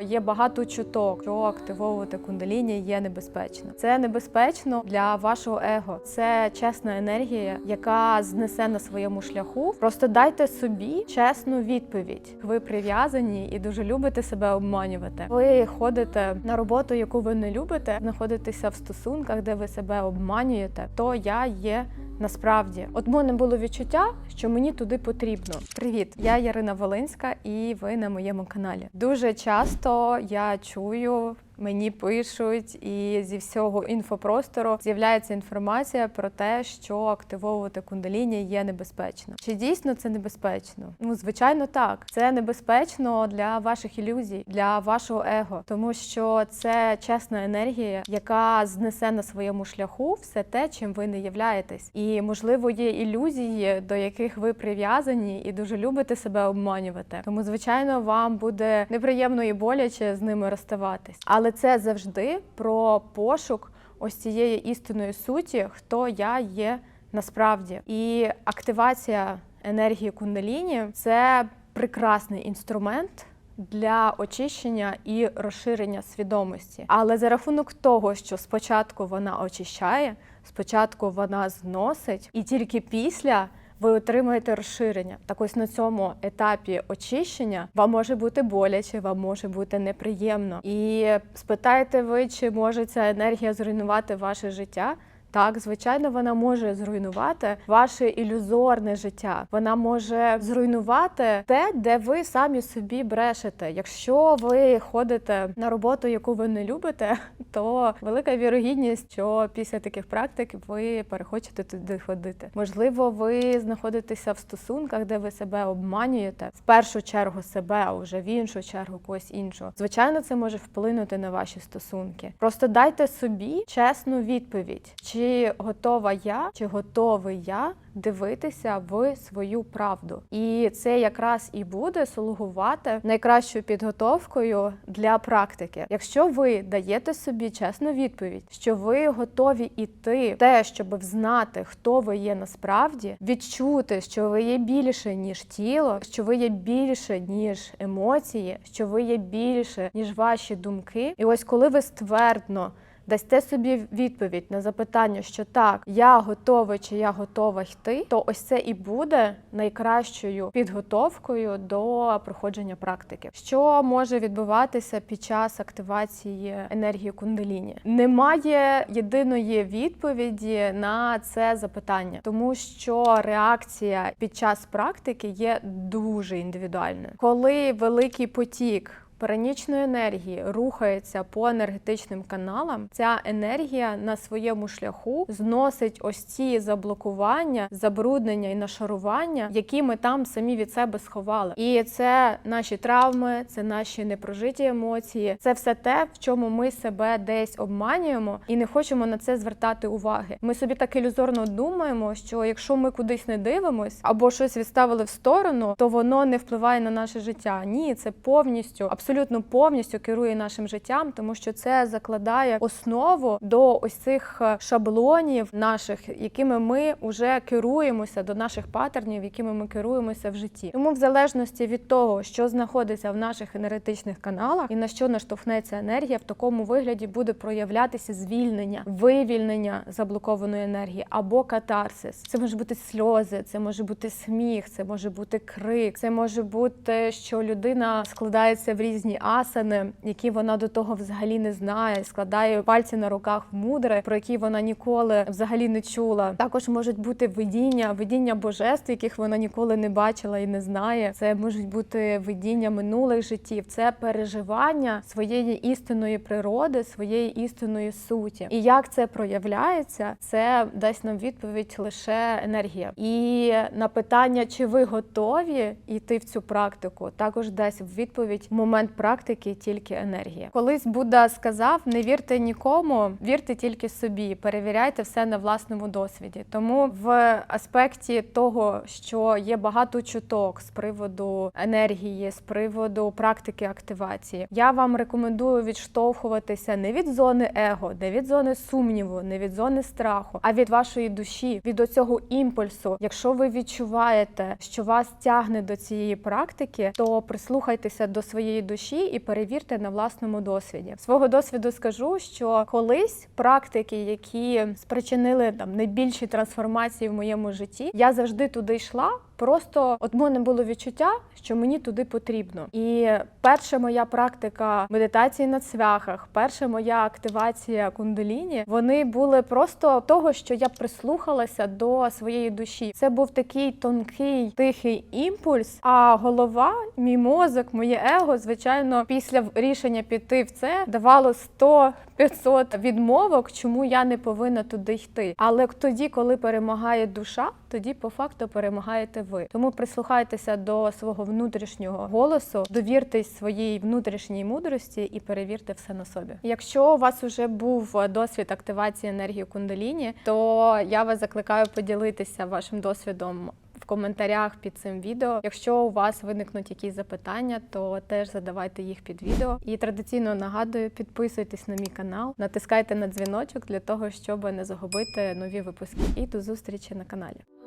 Є багато чуток, що активовувати кундаліні є небезпечно. Це небезпечно для вашого его. Це чесна енергія, яка знесе на своєму шляху. Просто дайте собі чесну відповідь. Ви прив'язані і дуже любите себе обманювати. Ви ходите на роботу, яку ви не любите, знаходитеся в стосунках, де ви себе обманюєте. То я є. Насправді, от мене було відчуття, що мені туди потрібно. Привіт, я Ярина Волинська, і ви на моєму каналі. Дуже часто я чую. Мені пишуть, і зі всього інфопростору з'являється інформація про те, що активовувати кундаліні є небезпечно. Чи дійсно це небезпечно? Ну, звичайно, так. Це небезпечно для ваших ілюзій, для вашого его, тому що це чесна енергія, яка знесе на своєму шляху все те, чим ви не являєтесь. І можливо є ілюзії, до яких ви прив'язані, і дуже любите себе обманювати. Тому, звичайно, вам буде неприємно і боляче з ними розставатись. Але це завжди про пошук ось цієї істинної суті, хто я є насправді. І активація енергії кундаліні це прекрасний інструмент. Для очищення і розширення свідомості, але за рахунок того, що спочатку вона очищає, спочатку вона зносить, і тільки після ви отримаєте розширення. Так ось на цьому етапі очищення вам може бути боляче, вам може бути неприємно. І спитаєте ви, чи може ця енергія зруйнувати ваше життя? Так, звичайно, вона може зруйнувати ваше ілюзорне життя. Вона може зруйнувати те, де ви самі собі брешете. Якщо ви ходите на роботу, яку ви не любите, то велика вірогідність, що після таких практик ви перехочете туди ходити. Можливо, ви знаходитеся в стосунках, де ви себе обманюєте в першу чергу себе, а вже в іншу чергу когось іншого. Звичайно, це може вплинути на ваші стосунки. Просто дайте собі чесну відповідь. Чи готова я, чи готовий я дивитися в свою правду? І це якраз і буде слугувати найкращою підготовкою для практики. Якщо ви даєте собі чесну відповідь, що ви готові іти в те, щоб взнати, хто ви є насправді, відчути, що ви є більше ніж тіло, що ви є більше ніж емоції, що ви є більше ніж ваші думки. І ось коли ви ствердно дасте собі відповідь на запитання, що так, я готовий чи я готова йти, то ось це і буде найкращою підготовкою до проходження практики. Що може відбуватися під час активації енергії кундаліні? Немає єдиної відповіді на це запитання, тому що реакція під час практики є дуже індивідуальною. Коли великий потік Паранічної енергії рухається по енергетичним каналам. Ця енергія на своєму шляху зносить ось ці заблокування, забруднення і нашарування, які ми там самі від себе сховали. І це наші травми, це наші непрожиті емоції, це все те, в чому ми себе десь обманюємо і не хочемо на це звертати уваги. Ми собі так ілюзорно думаємо, що якщо ми кудись не дивимось або щось відставили в сторону, то воно не впливає на наше життя. Ні, це повністю абсолютно абсолютно повністю керує нашим життям, тому що це закладає основу до ось цих шаблонів наших, якими ми вже керуємося, до наших патернів, якими ми керуємося в житті. Тому, в залежності від того, що знаходиться в наших енергетичних каналах і на що наштовхнеться енергія, в такому вигляді буде проявлятися звільнення, вивільнення заблокованої енергії або катарсис. Це може бути сльози, це може бути сміх, це може бути крик, це може бути, що людина складається в різні асани, які вона до того взагалі не знає, складає пальці на руках в мудре, про які вона ніколи взагалі не чула. Також можуть бути видіння, видіння божеств, яких вона ніколи не бачила і не знає. Це можуть бути видіння минулих життів, це переживання своєї істинної природи, своєї істинної суті. І як це проявляється, це дасть нам відповідь лише енергія. І на питання, чи ви готові йти в цю практику, також дасть відповідь момент практики тільки енергія. Колись Будда сказав: не вірте нікому, вірте тільки собі, перевіряйте все на власному досвіді. Тому в аспекті того, що є багато чуток з приводу енергії, з приводу практики активації, я вам рекомендую відштовхуватися не від зони его, не від зони сумніву, не від зони страху, а від вашої душі, від оцього імпульсу. Якщо ви відчуваєте, що вас тягне до цієї практики, то прислухайтеся до своєї душі душі і перевірте на власному досвіді. Свого досвіду скажу, що колись практики, які спричинили там найбільші трансформації в моєму житті, я завжди туди йшла. Просто от мене було відчуття, що мені туди потрібно. І перша моя практика медитації на цвяхах, перша моя активація кундаліні, вони були просто того, що я прислухалася до своєї душі. Це був такий тонкий, тихий імпульс. А голова, мій мозок, моє его, звичайно, після рішення піти в це давало 100-500 відмовок, чому я не повинна туди йти. Але тоді, коли перемагає душа, тоді по факту перемагаєте ви. Тому прислухайтеся до свого внутрішнього голосу, довіртесь своїй внутрішній мудрості і перевірте все на собі. Якщо у вас вже був досвід активації енергії кундаліні, то я вас закликаю поділитися вашим досвідом. В коментарях під цим відео. Якщо у вас виникнуть якісь запитання, то теж задавайте їх під відео. І традиційно нагадую, підписуйтесь на мій канал, натискайте на дзвіночок для того, щоб не загубити нові випуски. І до зустрічі на каналі.